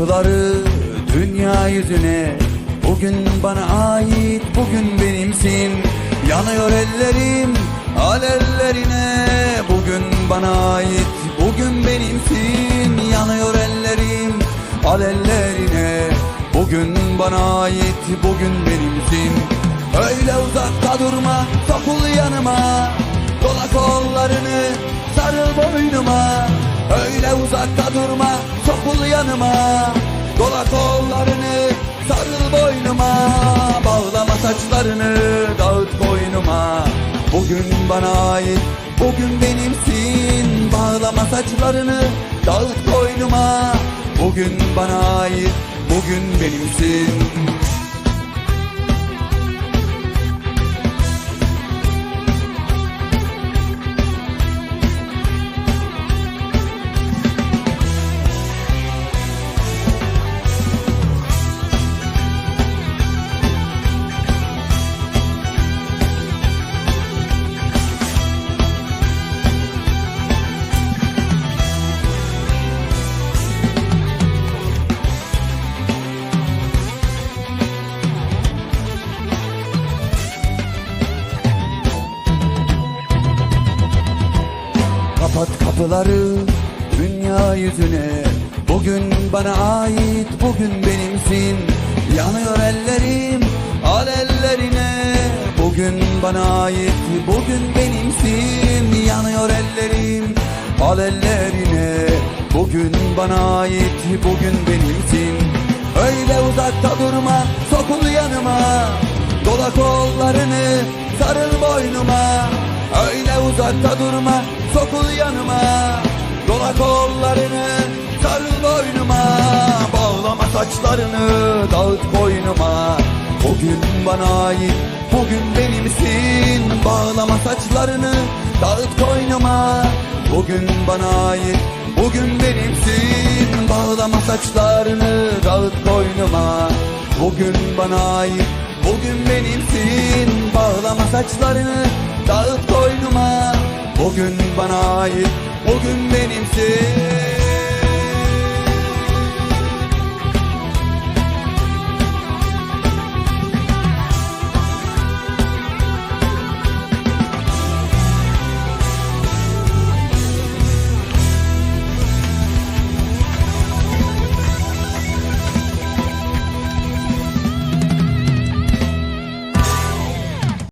kapıları dünya yüzüne. Bugün bana ait bugün benimsin. Yanıyor ellerim alellerine. Bugün bana ait bugün benimsin. Yanıyor ellerim alellerine. Bugün bana ait bugün benimsin. Öyle uzakta durma sokul yanıma. Dola kollarını sarıl boynuma. Öyle uzakta durma sokul yanıma Dola kollarını sarıl boynuma Bağlama saçlarını dağıt boynuma. Bugün bana ait bugün benimsin. Bağlama saçlarını dağıt boynuma. Bugün bana ait bugün benimsin Kapat kapıları dünya yüzüne. Bugün bana ait bugün benimsin. Yanıyor ellerim al ellerine. Bugün bana ait bugün benimsin. Yanıyor ellerim al ellerine. Bugün bana ait bugün benimsin. Öyle uzakta durma sokul yanıma. Dola kollarını sarıl boynuma Öyle uzakta durma sokul yanıma. Dola kollarını sarıl boynuma. Bağlama saçlarını dağıt boynuma. Bugün bana ait bugün benimsin. Bağlama saçlarını dağıt boynuma. Bugün bana ait bugün benimsin. Bağlama saçlarını dağıt boynuma. Bugün bana ait bugün benimsin Bağlama saçlarını dağıt boynuma Bugün bana ait bugün benimsin